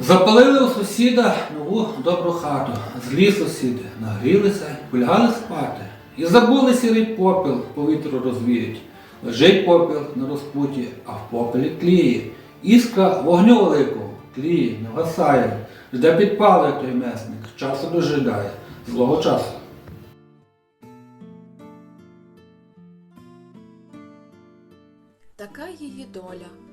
Запалили у сусіда нову добру хату. Злі сусіди нагрілися, полягали спати. І забули сірий попіл по вітру розвіють. Лежить попіл на розпуті, а в попелі тліє. Іскра вогню великого тліє, не вгасає. Жде підпалує той месник, часу дожидає, злого часу. Така її доля,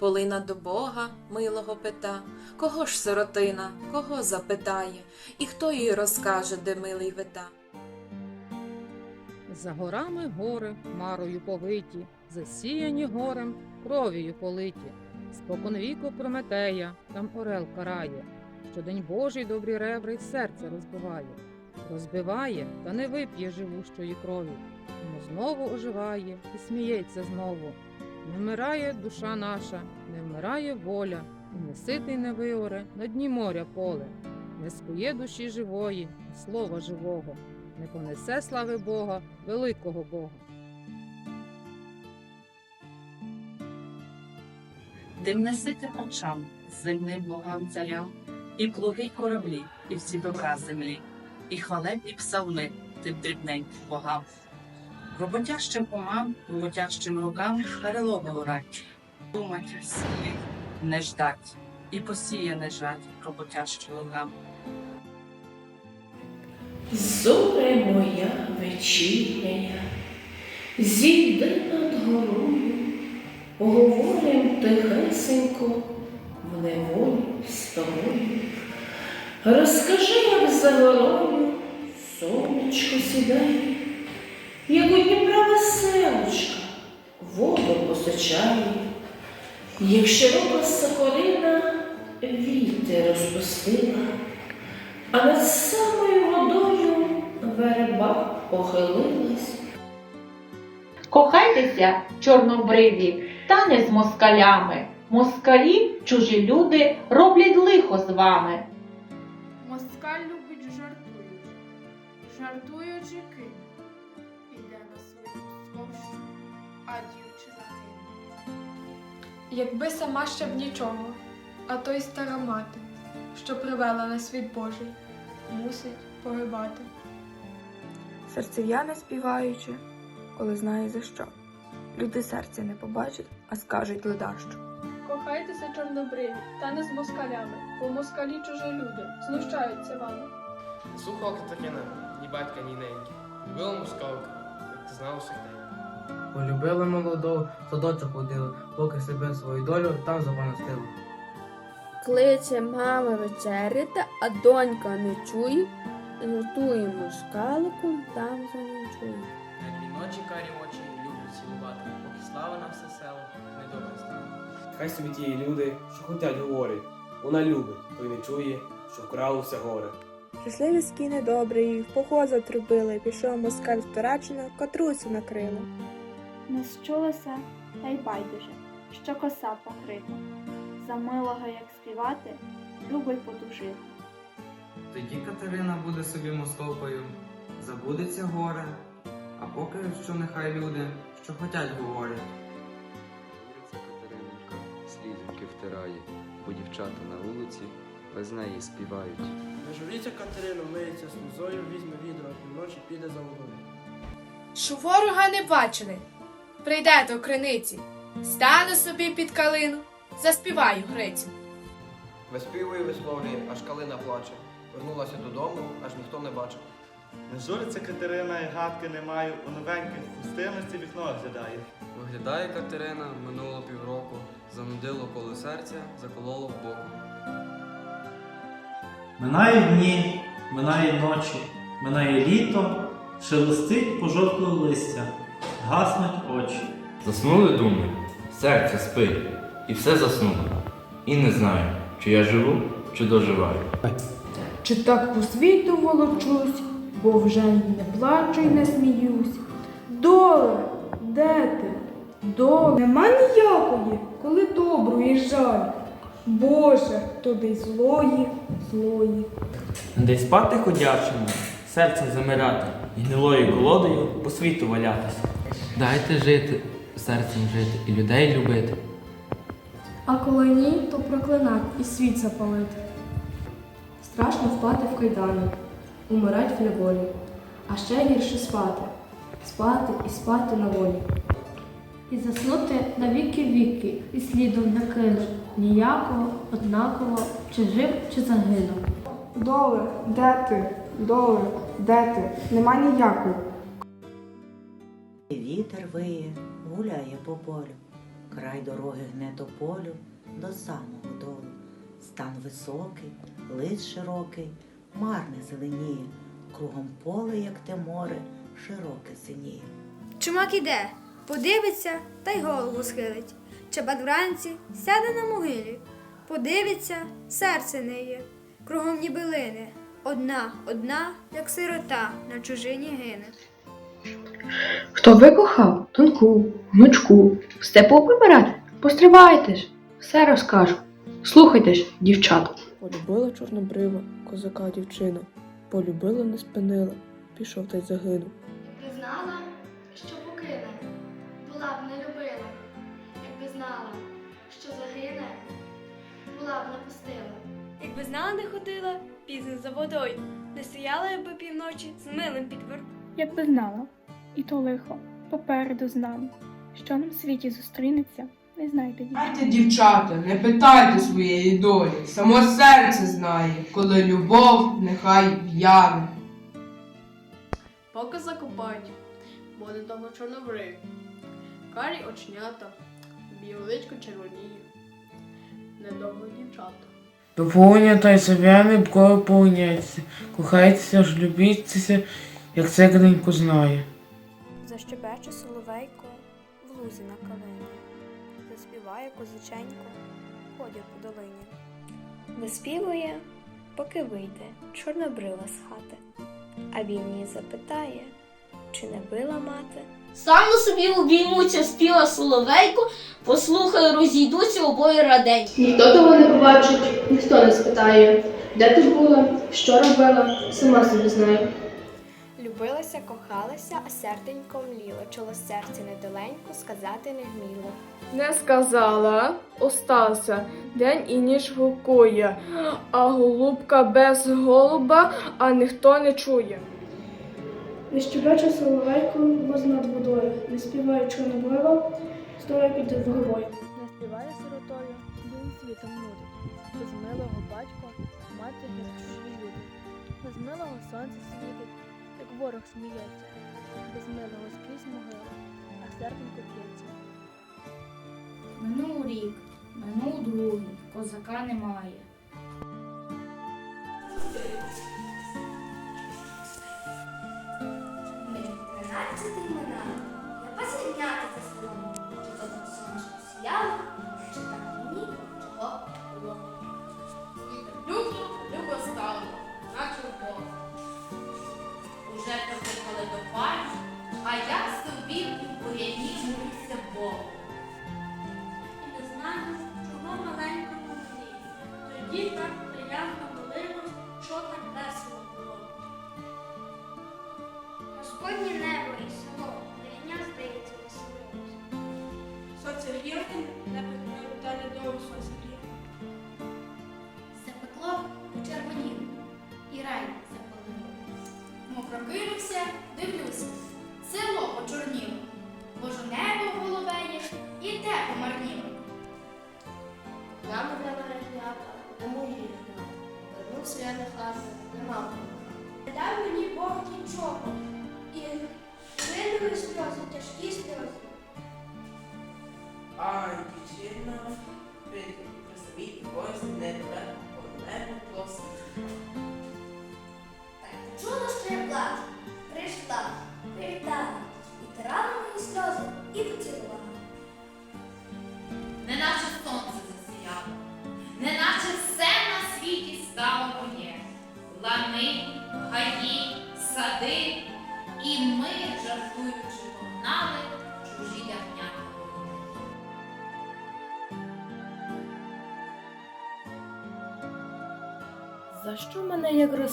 полина до Бога милого пита. Кого ж сиротина, кого запитає, і хто їй розкаже, де милий вита? За горами гори хмарою повиті, засіяні горем, кров'ю политі. Спокон віку Прометея, там орел карає, що день Божий добрі ребри й серце розбиває. Розбиває, та не вип'є живущої крові. Но знову оживає і сміється знову. Не вмирає душа наша, не вмирає воля, і не ситий не виоре на дні моря поле, не скує душі живої, слова живого не понесе слави Бога, великого Бога. Дим несите очам, земним богам царям, і плуги й кораблі, і всі добра землі, і хвалебні псалми тим дрібненьким богам. Роботящим умам, роботящим рукам переломи горать, думать в не ждать, і посіє не жать роботящим лугам. Зоре моя вечірня, зійди над горою, поговорим тихесенько в неволі з тобою. Розкажи, як за горою сонечко сідає, веселочка воду посочає, як широка сокорина віти розпустила. А над самою водою верба похилилась. Кохайтеся, чорнобриві, та не з москалями. Москалі, чужі люди, роблять лихо з вами. Москаль любить жартуючи, жартуючи а дівчина кине. Якби сама ще б нічого, а то й стара мати, що привела на світ Божий, мусить погибати. серцев'яне співаючи, коли знає за що. Люди серця не побачать, а скажуть ледащо. Кохайтеся чорнобриві, та не з москалями, бо москалі чужі люди, знущаються вами. Сухо Катерина, ні батька, ні неньки. Любила мускалка, як ти знав всегда. Полюбила молоду, садочок ходила, поки себе свою долю там запанастила. Кличе мама вечеряти, а донька не чує, готуємо шкаликом, там заночує. Теплі ночі карі очі люблять цілувати, поки слава на все село недобре стане. Хай собі ті люди, що хотять говорять. Вона любить, той не чує, що вкрало все горе. Щасливі скіни добрий, в поход затрубили, пішов москаль в Туреччину, котрусю накрила. Не счулося, та й байдуже, що коса покрита. За милого як співати, любий потужити. Тоді Катерина буде собі московкою, забудеться горе, а поки що нехай люди, що хотять говорять. Вулиця Катериненька слізки втирає, бо дівчата на вулиці без неї співають. Не журіться Катерину, миється сльозою, візьме відро, а півночі піде за водою. Що ворога не бачили, прийде до криниці, стану собі під калину, заспіваю Грицю. Виспівує, висловлює, аж калина плаче. Вернулася додому, аж ніхто не бачив. Не журиться Катерина і гадки не маю, у новеньких хустинності вікно оглядає. Виглядає Катерина минуло півроку, занудило коло серця, закололо в боку. Минають дні, минає ночі, минає літо, шелестить пожовкле листя, гаснуть очі. Заснули думи, серце спить, і все заснуло. І не знаю, чи я живу, чи доживаю. Чи так по світу волочусь, бо вже й не плачу й не сміюсь. Доле, де ти? Доле, нема ніякої, коли доброї жаль. Боже, тобі й злої, злої. Десь спати ходячому, серцем замирати, і гнилою колодою по світу валятися. Дайте жити, серцем жити і людей любити. А коли ні, то проклинать і світ запалити. Страшно впати в кайдани, умирать в неволі, а ще гірше спати, спати і спати на волі. І заснути на віки віки, і слідом не кинув ніякого, однаково, чи жив, чи загинув. Доле, де ти? Доле, де ти? Нема ніякої. Вітер виє, гуляє по полю, край дороги гне тополю до самого долу. Стан високий, лис широкий, марне зеленіє, кругом поле, як те море, широке синіє. Чумак іде, подивиться та й голову схилить. Чабат вранці сяде на могилі, подивиться, серце неє, кругом ніби лине. Одна, одна, як сирота, на чужині гине. Хто викохав тонку, гнучку, в степу прибирати? Постривайте ж, все розкажу. Слухайте ж, дівчата. Полюбила чорнобрива, козака дівчина. Полюбила, не спинила, пішов та й загинув. Якби знала, що покине, була б не любила. Якби знала, що загине, була б не пустила. Якби знала, не ходила, пізно за водою, не стояла якби півночі з милим під вер... Якби знала, і то лихо, попереду з нами. Що нам в світі зустрінеться, не знайте дітей. Знаєте, дівчата, не питайте своєї долі, само серце знає, коли любов нехай в'яне. Поки закопають, буде того чорнобриві. Карі очнята, біличко червоніє. Недовго дівчата. Доповнення та й совяне бкою повняться, кохайтеся ж, любіться, як це цегненько знає. Защебече соловейко в лузі на калині, заспіває козаченько, ходять по долині. Виспівує, поки вийде чорнобрила з хати, а він її запитає, чи не била мати. Саме собі обіймуться співа соловейко, послухай, розійдуться обоє раденько. Ніхто того не побачить, ніхто не спитає, де ти була, що робила, сама собі знаю. Любилася, кохалася, а серденько мліло, чоло серце недаленько сказати не вміло. Не сказала, осталася, день і ніч гукує, а голубка без голуба, а ніхто не чує. Не щебече соловейко, воз над водою, не співає чорноблива, стоя під головою. Не співає сиротою, він світом нудить. Без милого батька мати як чужі люди. Без милого сонце світить, як ворог сміється. Без милого скрізь могила, а серденько п'ється. Минув рік, минув другий, козака немає. Тринадцятий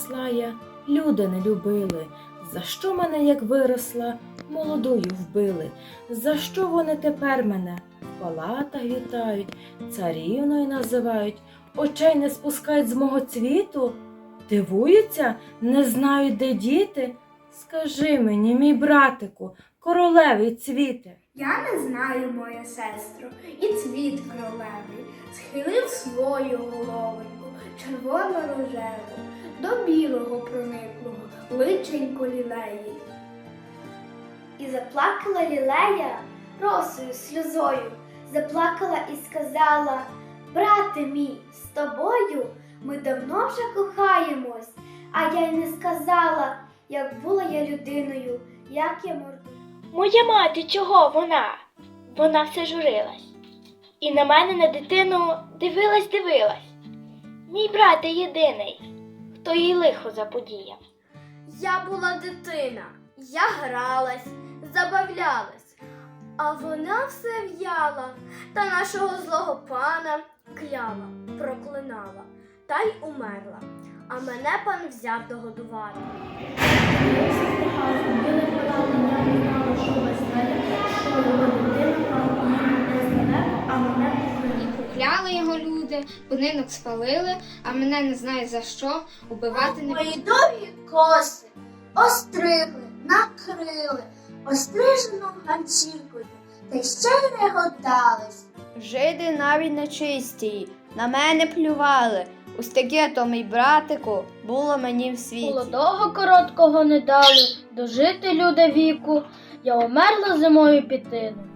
росла я, люди не любили? За що мене, як виросла, молодою вбили? За що вони тепер мене в палатах вітають, царівною називають, очей не спускають з мого цвіту? Дивуються, не знають, де діти? Скажи мені, мій братику, королевий цвіте. Я не знаю, моя сестро, і цвіт королевий схилив свою головоньку, червоно-рожеву, до білого прониклого личенько лілеї. І заплакала лілея росою, сльозою, заплакала і сказала: Брате мій, з тобою ми давно вже кохаємось, а я й не сказала, як була я людиною, як я морду. Моя мати, чого вона? Вона все журилась. І на мене, на дитину, дивилась, дивилась. Мій брате єдиний, хто їй лихо заподіяв. Я була дитина, я гралась, забавлялась, а вона все в'яла та нашого злого пана кляла, проклинала та й умерла, а мене пан взяв догодувати. Кляли його люди, будинок спалили, а мене не знаю за що убивати не Мої довгі коси остригли, накрили, острижено ганчіркою, та й ще й реготались. Жиди навіть нечисті, на мене плювали. Ось таке то мій братику було мені в світі. Молодого короткого не дали, дожити люди віку, я умерла зимою пітину.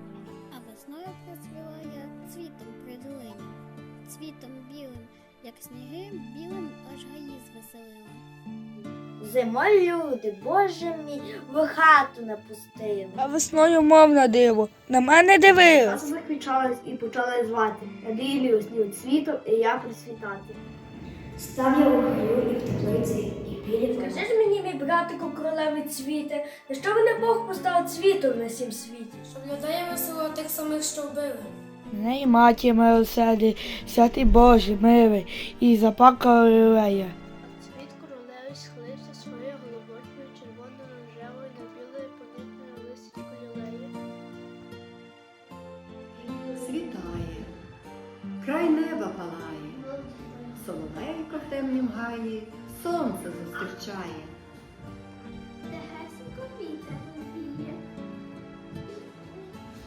Зимою люди, боже мій, в хату не пустили. А весною мов на диво, на мене дивилась. закричались і почали звати. Надію снів світу, і я присвітати. Став я у гаю і в теплиці, і білі Скажи ж мені, мій братику, королеви цвіте, на що мене Бог поставив цвітом на сім світі? Щоб людей весело тих самих, що вбили. І маті милосердя, святий Боже, милий, і заплакала лілея. Соловейко в темнім гаї, сонце зустрічає. Тихесенько вітер віє,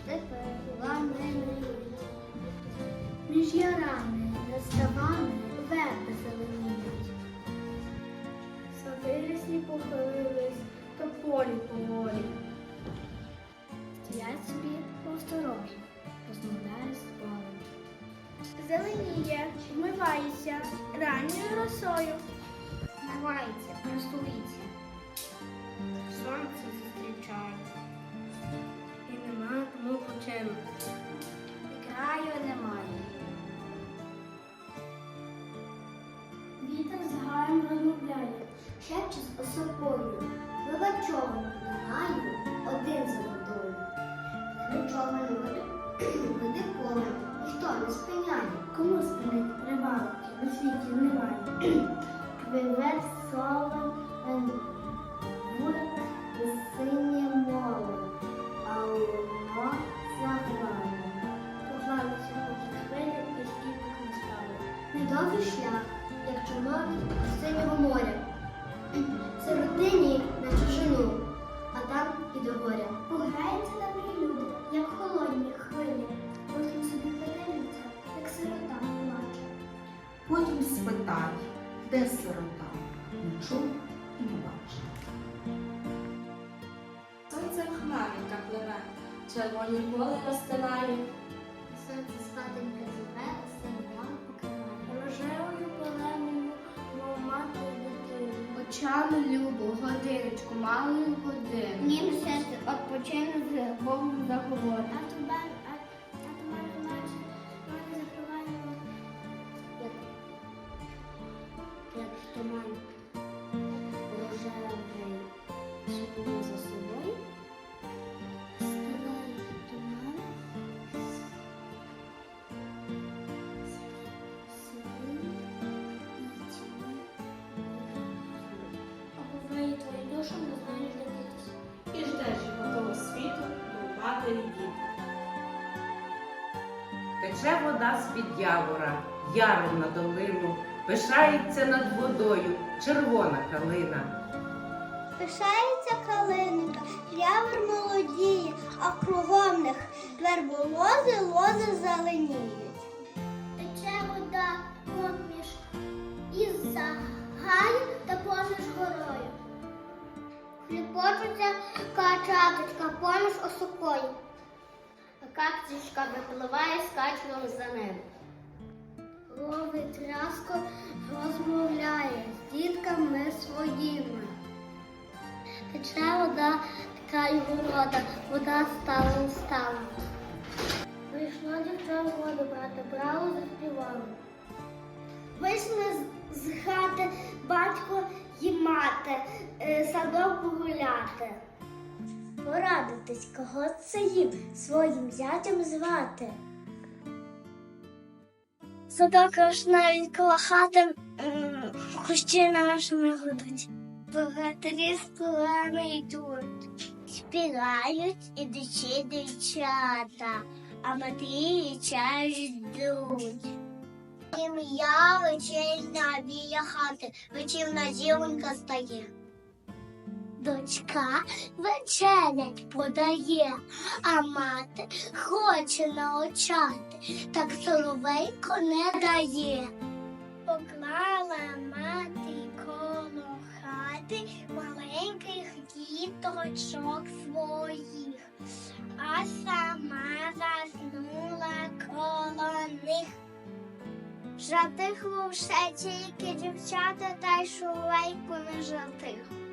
тепер лани Між ярами, наставами верби зеленіють. Сади лісні похилились, то полі поволі. Стоять собі повторожі, розмовляють. Зеленіє, вмивається ранньою росою. Вмивається, красується. Сонце зустрічає. І нема кому починути. І краю немає. Вітер з гаєм розмовляє, шепче з осокою. На гаю один за водою. Човен веде поле, ніхто не спиняє. Кому спинить рибалки на світі немає. Пливе соло в синє море, а воно заграє. Поглянувся хоч хвилі і скільки не стало. Недовгий шлях, червоні поле розстилає. Сонце спаденька живе, синьо покриває. Рожевою поленою мов мати дитину. Очами любу, годиночку, малою годину. Нім серце odpoчину з Богом заговорить. Душу не знаєш де дітись. І ждеш його того світу до матері діти. Тече вода з-під явора, яром на долину, пишається над водою червона калина. Пишається калинка, явор молодіє, а кругом них верболози, лози зеленіють. Осокою. А випливає скачком за ним. Ловить тряско, розмовляє з дітками своїми. Тече вода, така й ворота, вода стала стала. Прийшло дівча воду брати, брало заспівало. Вийшли з, з хати батько і мати, е, садок погуляти. Порадитись, кого це їм своїм зятям звати. Садок аж навіть коло хати нашими гудуть. Богатирі з плани йдуть, співають і дичі дівчата, а матері чай ждуть. Ім'я вечерня біля хати, вечірна зіронька стає. Дочка вечерять подає, а мати хоче научати, так соловейко не дає. Поклала мати коло хати маленьких діточок своїх, а сама заснула коло них. Жатихло все тільки дівчата та й шулейку не жатихло.